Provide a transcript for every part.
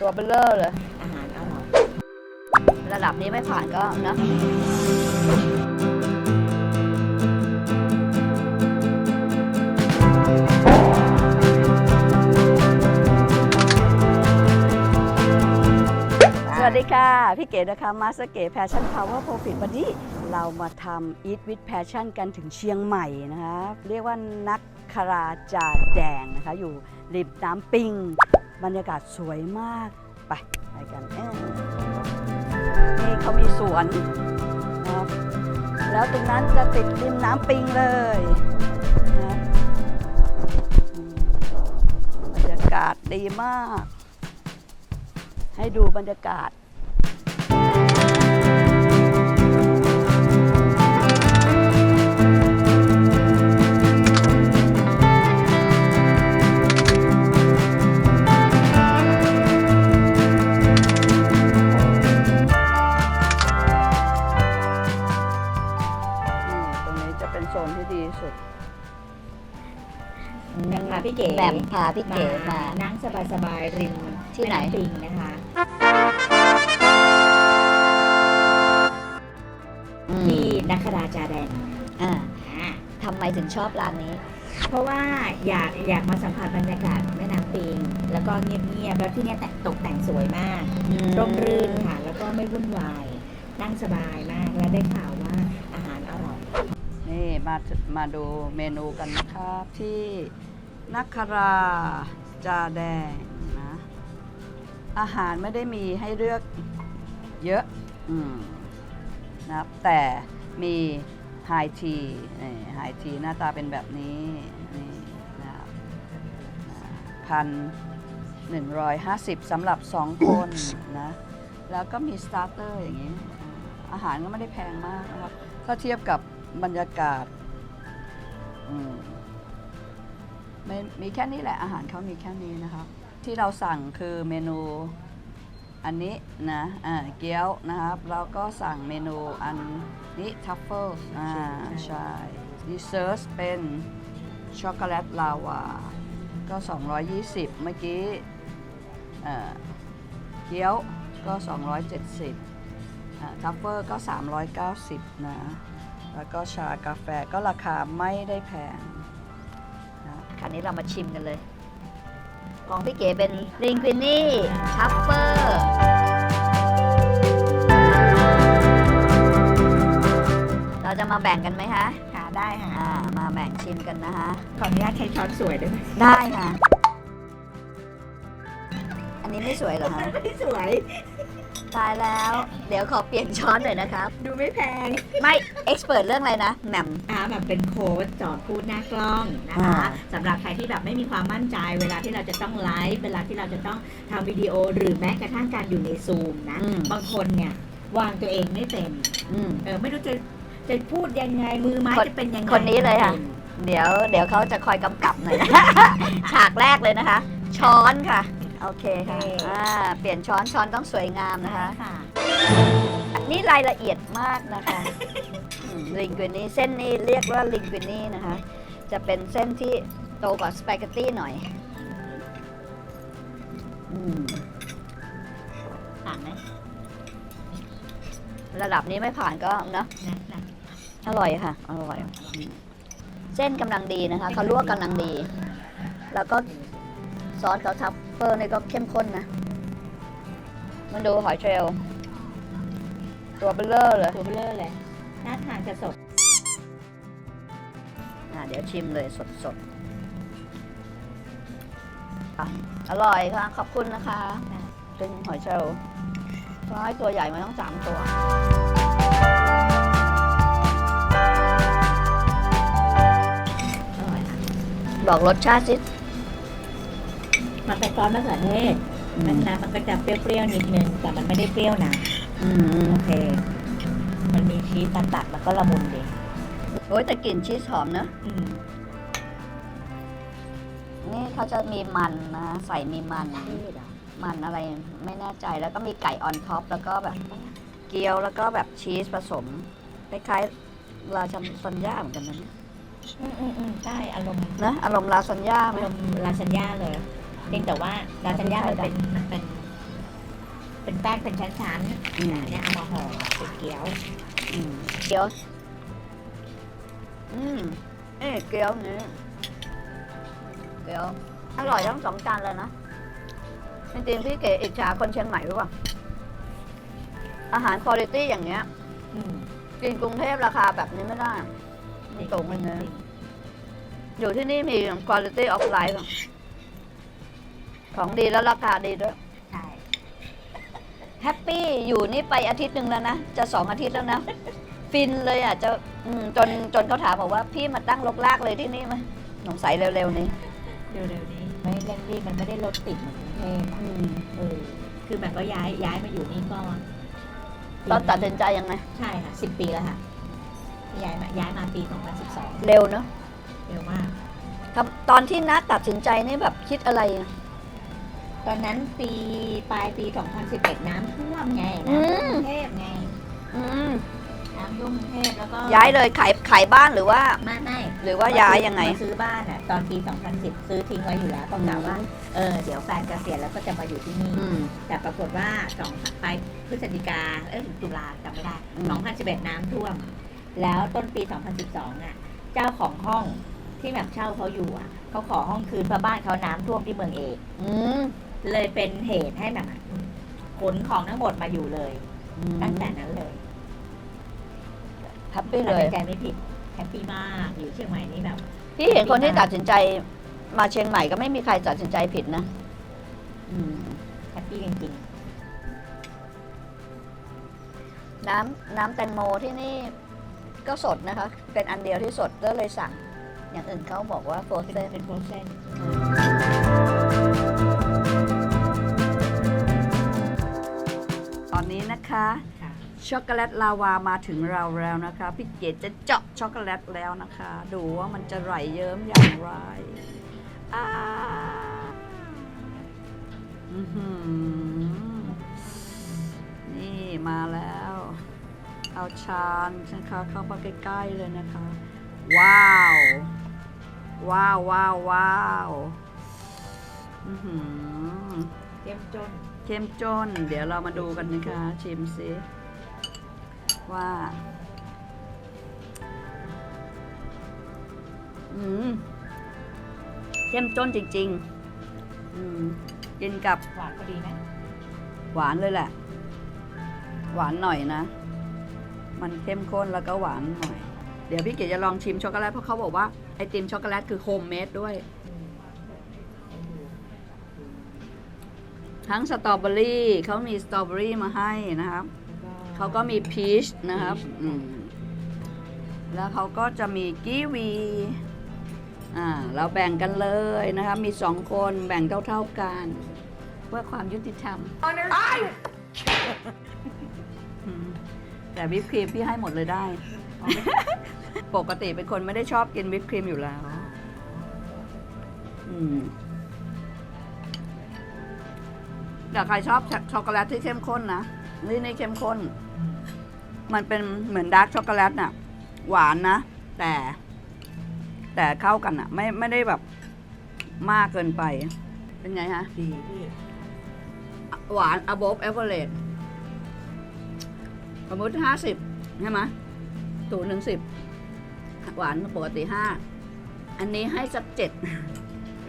ตัวเบลเลอร์เลย อาหารอร่อยระดับนี้ไม่ผ่านก็นะสวัสดีค่ะ พี่เก๋นะคะมาสเก๋ Passion Power Profit วันนี้เรามาทำ Eat with Passion กันถึงเชียงใหม่นะคะ เรียกว่านักคาราจาแดงนะคะ อยู่ริมน้ำปิง บรรยากาศสวยมาก ไปไปกันเออนี่เขามีสวนนะแล้วตรงนั้นจะติดริมน้ำปิงเลยนะบรรยากาศดีมาก ให้ดูบรรยากาศ เป็นโซนที่ดีสุดยังพาพี่เก๋แหม่มพาพี่เก๋มา นั่งสบายๆริมที่ไหน แม่ำปิงนะคะที่นักคราจาแดงอ่าอ่าทำไมถึงชอบร้านนี้ เพราะว่าอยากอยากมาสัมผัสบรรยากาศแม่น้ำปิง แล้วก็เงียบๆแล้วที่เนี่ยแต่ตกแต่งสวยมาก ร่มรื่นค่ะ แล้วก็ไม่วุ่นวาย นั่งสบายมาก และได้ข่าวว่า มามาดูเมนูกันนะครับ ที่นักคาราจาแดงนะ อาหารไม่ได้มีให้เลือกเยอะอืมนะแต่มีไฮทีนี่ไฮทีหน้าตาเป็นแบบนี้นี่นะครับพันหนึ่งร้อยห้าสิบสำหรับสองคนนะ แล้วก็มีสตาร์เตอร์อย่างนี้ อาอาหารก็ไม่ได้แพงมากนะครับ ถ้าเทียบกับบรรยากาศ อืมไม่มีแค่นี้แหละอาหารเขามีแค่นี้นะครับที่เราสั่งคือเมนูอันนี้นะอ่าเกี๊ยวนะครับแล้วก็สั่งเมนูอันนี้ทัฟเฟิลอ่าใช่ดีเซอร์สเป็นช็อกโกแลตลาวาก็ 220 เมื่อกี้เอ่อเกี๊ยวก็ 270อ่าทัฟเฟอร์ก็ 390 นะ แล้วก็ชากาแฟก็ราคาไม่ได้แพงนะคราวนี้เรามาชิมกันเลย ของพี่เก๋เป็นลิงควินนี่ทัฟเฟอร์เราจะมาแบ่งกันไหมคะค่ะได้ค่ะอ่ามาแบ่งชิมกันนะคะ ขออนุญาตใช้ช้อนสวยด้วยไหมได้ค่ะ อันนี้ไม่สวยเหรอคะ ไม่สวย ตายแล้ว เดี๋ยวขอเปลี่ยนช้อนหน่อยนะครับ ดูไม่แพง ไม่ เอ็กซ์เพรสเรื่องอะไรนะแหม่ม อ่าแบบเป็นโค้ดสอนพูดหน้ากล้องนะคะอ่า สำหรับใครที่แบบไม่มีความมั่นใจ เวลาที่เราจะต้องไลฟ์เวลาที่เราจะต้องทำวิดีโอหรือแม้กระทั่งการอยู่ในซูมนะ อืมบางคนเนี่ยวางตัวเองไม่เป็นอืม เออไม่รู้จะจะพูดยังไงมือไม้คนจะเป็นยังไงคนนี้เลยค่ะ เดี๋ยวเดี๋ยวเขาจะคอยกำกับหน่อยนะ ฉากแรกเลยนะคะ ช้อนค่ะ โอเคค่ะอ่าเปลี่ยนช้อนช้อนต้องสวยงามนะคะ ค่ะ นี่รายละเอียดมากนะคะลิงกุินี่เส้นนี้เรียกว่าลิงกุินี่นะคะ จะเป็นเส้นที่โตกว่าสปาเกตตี้หน่อยอืมผ่านไหมระดับนี้ไม่ผ่านก็นะนะนะอร่อยค่ะ อร่อยอืมเส้นกำลังดีนะคะเขาลวกกำลังดี แล้วก็ซอสเขาทัฟ เฟอร์นี่ก็เข้มข้นนะ มันดูหอยเชลล์ตัวเบลเลอร์เลยตัวเบลอเลย น่าทานจะสด อะเดี๋ยวชิมเลยสดสดๆอะอร่อยค่ะ ขอบคุณนะคะเป็นหอยเชลล์ร้อยตัวใหญ่มาต้องสามตัวอร่อยค่ะบอกรสชาติสิ มันเป็นซอสมะเขือเทศอืมันมนะมันก็จะเปรี้ยวๆนิดนึงแต่มันไม่ได้เปรี้ยวนะอืมโอเค มันมีชีสตัดๆแล้วก็ละมุนดีโอ้ยแต่กลิ่นชีสหอมนะอืมนี่เขาจะมีมันนะ ใส่มีมัน มันอะไรไม่แน่ใจแล้วก็มีไก่ออนท็อปแล้วก็แบบเกี๊ยวแล้วก็แบบชีสผสมคล้ายๆลาซานญ่าเหมือนกันนะอืมอืมอืมใช่อารมณ์นะอารมณ์ลาซานญ่าไหมอารมณ์ลาซานญ่าเลย เพียงแต่ว่าลาซานญ่ามันเป็นมันเป็นแป้งเป็นชั้นๆอืมอันเนี้ยเอามาห่อเป็นเกี๊ยว อืมเกี๊ยว อืมเอ๊ะเกี๊ยวนี้เกี๊ยว อร่อยทั้งสองจานเลยนะ จริงๆพี่เก๋อิจฉาคนเชียงใหม่หรือเปล่าอาหารคุณภาพอย่างเงี้ย อืมกินกรุงเทพราคาแบบนี้ไม่ได้มันสูงไปเนยอยู่ที่นี่มี quality of life อะ ของดีแล้วราคาดีด้วยใช่แฮปปี้อยู่นี่ไปอาทิตย์หนึ่งแล้วนะ จะสองอาทิตย์แล้วนะ ฟินเลยอะจะอืมจนจนเขาถามบอกว่าพี่มาตั้งลกลากเลยที่นี่ไหมสงสัยเร็วๆนี้เร็วๆนี้ ไม่เร่งรีบมันไม่ได้รถติดเหมือนกรุงเทพอะเออคือแบบก็ย้ายย้ายมาอยู่นี่ก็ตอนตัดสินใจยังไงใช่ค่ะสิบปีแล้วค่ะย้ายมาย้ายมาปี 2012 เร็วเนอะเร็วมาก ครับตอนที่นัดตัดสินใจนี่แบบคิดอะไรอะ ตอนนั้นปีปลายปี 2011 น้ำท่วมไงอืมน้ำท่วมกรุงเทพไงอืมน้ำท่วมกรุงเทพแล้วก็ย้ายเลยขายขายบ้านหรือว่า ไม่ไม่หรือว่าย้ายยังไง มาซื้อบ้านอะตอนปี 2010 ซื้อทิ้งไว้อยู่แล้วต้องกล่าวว่าเออเดี๋ยวแฟนเกษียณแล้วก็จะมาอยู่ที่นี่ อืม แต่ปรากฏว่าสองปลายพฤศจิกาเอ้ยตุลาจำไม่ได้ อืม 2011 น้ำท่วม แล้วต้นปี 2012อะ เจ้าของห้องที่แบบเช่าเขาอยู่อะเขาขอห้องคืนเพราะบ้านเขาน้ำท่วมที่เมืองเอก อืม เลยเป็นเหตุให้แบบขนของทั้งหมดมาอยู่เลย ตั้งแต่นั้นเลยแฮปปี้ตัดเลยสินใจไม่ผิดแฮปปี้มากอยู่เชียงใหม่นี่แบบ พี่เห็นคนที่ตัดสินใจมาเชียงใหม่ก็ไม่มีใครตัดสินใจผิดนะอืม แฮปปี้จริงน้ำน้ำแตงโมที่นี่ก็สดนะคะ เป็นอันเดียวที่สดก็เลยสั่ง อย่างอื่นเขาบอกว่าโฟๆเซเป็นนเป็นโปรเซน นนี้นะคะ ค่ะช็อกโกแลตลาวามาถึงเราแล้วนะคะ พี่เกดจะเจาะช็อกโกแลตแล้วนะคะ ดูว่ามันจะไหลเยิ้มอย่างไรอ่าอื้อหือนี่มาแล้ว เอาชานนะคะเข้ามาใกล้ๆเลยนะคะ ว้าว ว้าวว้าวว้าวอื้อหือ เตรียมจนเข้มจน เดี๋ยวเรามาดูกันนะคะ ชิมซิว่า อืมเข้มจนจริง ๆ อืมกินกับหวานพอดีไหมหวานเลยแหละ หวานหน่อยนะ มันเข้มข้นแล้วก็หวานหน่อย เดี๋ยวพี่เก๋จะลองชิมช็อกโกแลตเพราะเขาบอกว่าไอติมช็อกโกแลตคือโฮมเมดด้วย ทั้งสตรอเบอรี่เขามีสตรอเบอรี่มาให้นะครับเขาก็มีพีชนะครับอืมแล้วเขาก็จะมีกีวีอ่าเราแบ่งกันเลยนะครับมีสองคนแบ่งเท่าๆกัน เพื่อความยุติธรรมอืมแต่วิปครีมพี่ให้หมดเลยได้ ปกติเป็นคนไม่ได้ชอบกินวิปครีมอยู่แล้ว อืม แต่ใครชอบช็อกโกแลตที่เข้มข้นนะนี่นี่เข้มข้น มันเป็นเหมือนดาร์กช็อกโกแลตน่ะ หวานนะ แต่ แต่เข้ากันอะไม่ไม่ได้แบบมากเกินไป เป็นไงฮะ ดีพี่หวาน above average สมมติห้าสิบใช่ไหมศูนย์ถึงสิบหวานปกติห้าอันนี้ให้สักเจ็ด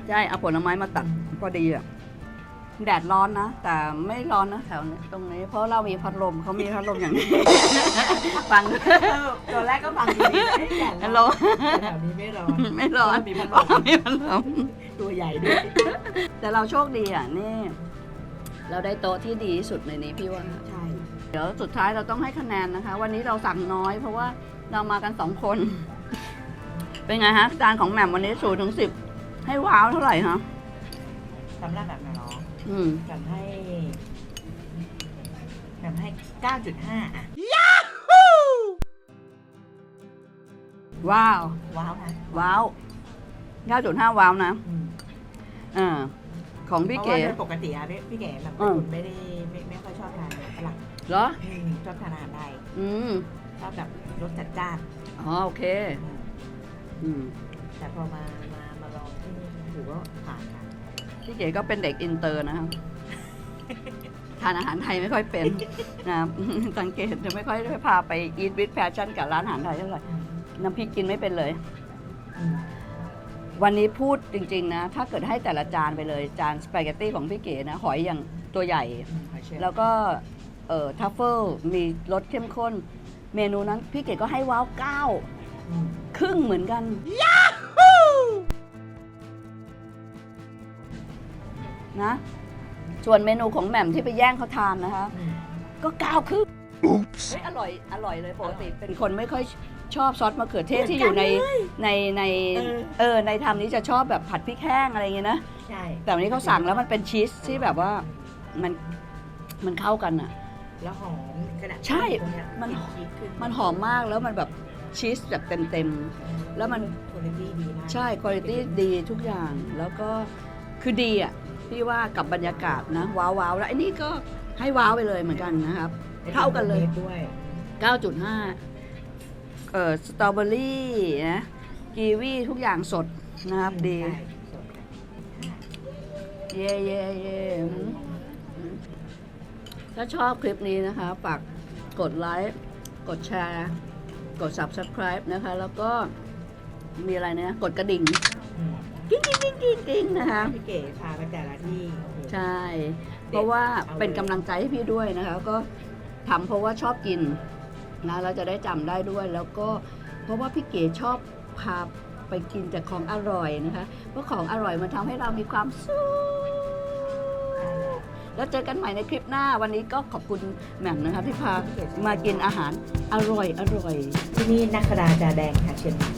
ใช่ เอาผลไม้มาตัดพอดีอะ แดดร้อนนะ แต่ไม่ร้อนนะแถวนี้ตรงนี้ เพราะเรามีพัดลมเขามีพัดลมอย่างนี้ ฟังตอนแรกก็ฟังดีนะฮัลโหลแถวนี้ไม่ร้อนไม่ร้อนมีพัดลมมีพัดลมตัวใหญ่ด้วยแต่เราโชคดีอะนี่ เราได้โต๊ะที่ดีที่สุดในนี้พี่ว่าใช่เดี๋ยวสุดท้ายเราต้องให้คะแนนนะคะ วันนี้เราสั่งน้อย เพราะว่าเรามากันสองคน เป็นไงฮะจานของแหม่มวันนี้ศูนย์ถึงสิบให้ว้าวเท่าไหร่ฮะสำหรับแบบน้อง อืมแบบให้แบบให้เก้าจุดห้าอะ ว้าว ว้าวนะว้าวเก้าจุดห้าว้าวนะอืมอ่าของพี่เพราะเก๋ว่าโดยปกติอะพี่พี่เก๋แบบอืมไม่ได้ไม่ไม่ค่อยชอบทานฝรั่งเหรอ อืมชอบทานอาหารไทยอืมชอบแบบรสจัดจ้านอ๋อโอเค อืมอืม แต่พอมามามาลองที่นี่ถือว่าผ่านค่ะ พี่เก๋ก็เป็นเด็กอินเตอร์นะครับ ทานอาหารไทยไม่ค่อยเป็นนะครับสังเกตจะไม่ค่อยได้พาไป eat with passion กับร้านอาหารไทยเท่าไหร่น้ำพริกกินไม่เป็นเลยอืมวันนี้พูดจริง ๆ นะ ถ้าเกิดให้แต่ละจานไปเลยจานสปาเกตตี้ของพี่เก๋นะหอยอย่างตัวใหญ่ แล้วก็เอ่อทัฟเฟิลมีรสเข้มข้น เมนูนั้นพี่เก๋ก็ให้ว้าวเก้าอืมครึ่งเหมือนกัน นะส่วนเมนูของแหม่มที่ไปแย่งเขาทานนะคะอืมก็เก้าครึ่งเฮ้ยอร่อยอร่อยเลยปกติเป็นคนไม่ค่อยชอบซอสมะเขือเทศที่อยู่ในในในเออเออในทำนี้จะชอบแบบผัดพริกแห้งอะไรอย่างเงี้ยนะใช่แต่วันนี้เขาสั่งแล้วมันเป็นชีสที่แบบว่ามันมันเข้ากันอะ แล้วหอมขนาดใช่ตรงเนี้ยมันชีสขึ้นมันหอมมากแล้วมันแบบชีสแบบเต็มๆแล้วมันคุณภาพดีมากใช่คุณภาพดีทุกอย่างแล้วก็คือดีอะ พี่ว่ากับบรรยากาศนะ ว้าวๆแล้วไอ้นี่ก็ให้ว้าวไปเลยเหมือนกันนะครับ เท่ากันเลย ด้วย 9.5เอ่อสตรอเบอรี่นะกีวีทุกอย่างสดนะครับดีใช่สดเย่เย่เย่อืมอืมถ้าชอบคลิปนี้นะคะ ฝากกดไลค์ กดแชร์ กด subscribe นะคะ แล้วก็มีอะไรนะ กดกระดิ่ง อืม กิ้งกิ้งกิ้งกิ้งกิ้งนะคะ พี่เก๋พาไปแต่ละที่โอ้โหใช่ เพราะว่าเป็นกำลังใจให้พี่ด้วยนะคะ ก็ทำเพราะว่าชอบกินนะเราจะได้จำได้ด้วยแล้วก็เพราะว่าพี่เก๋ชอบพาไปกินแต่ของอร่อยนะคะเพราะของอร่อยมันทำให้เรามีความสุขแล้วเจอกันใหม่ในคลิปหน้าวันนี้ก็ขอบคุณแหม่มนะคะที่พามากินอาหารอร่อยอร่อย ที่นี่นักคราจาแดงค่ะเชียงใหม่